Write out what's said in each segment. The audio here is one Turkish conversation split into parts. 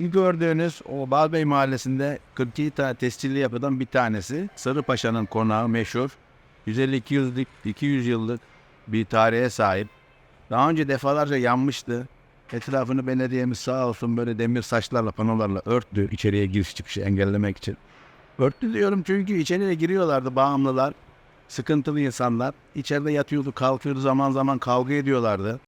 Gördüğünüz o Balbey Mahallesi'nde 42 tane tescilli yapıdan bir tanesi. Sarıpaşa'nın konağı meşhur. 152 yıllık, 200 yıllık bir tarihe sahip. Daha önce defalarca yanmıştı. Etrafını belediyemiz sağ olsun böyle demir saçlarla, panolarla örttü içeriye giriş çıkışı engellemek için. Örttü diyorum çünkü içeriye giriyorlardı bağımlılar. Sıkıntılı insanlar. İçeride yatıyordu, kalkıyordu, zaman zaman kavga ediyorlardı.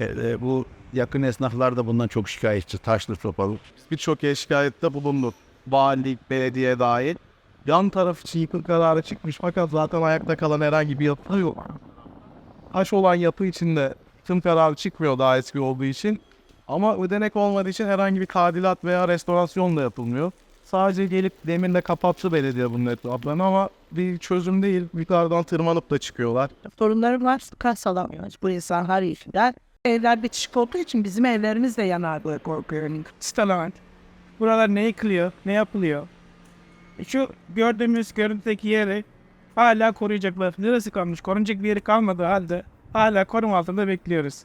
E, e, bu yakın esnaflar da bundan çok şikayetçi. Taşlı sopalı. Birçok şikayette bulunduk. Valilik, belediye dahil. Yan taraf için yıkım kararı çıkmış fakat zaten ayakta kalan herhangi bir yapı yok. Taş olan yapı içinde tüm kararı çıkmıyor daha eski olduğu için. Ama ödenek olmadığı için herhangi bir tadilat veya restorasyon da yapılmıyor. Sadece gelip demirle kapattı belediye bunun etraflarını ama bir çözüm değil. Yukarıdan tırmanıp da çıkıyorlar. sorunları var. Kas alamıyoruz bu insanlar yüzünden. Evler bitişik olduğu için bizim evlerimiz de yanar diye korkuyorum. Stalin. Buralar ne yıkılıyor, ne yapılıyor? Şu gördüğümüz görüntüdeki yeri hala koruyacaklar. Neresi kalmış? Korunacak bir yeri kalmadığı halde hala koruma altında bekliyoruz.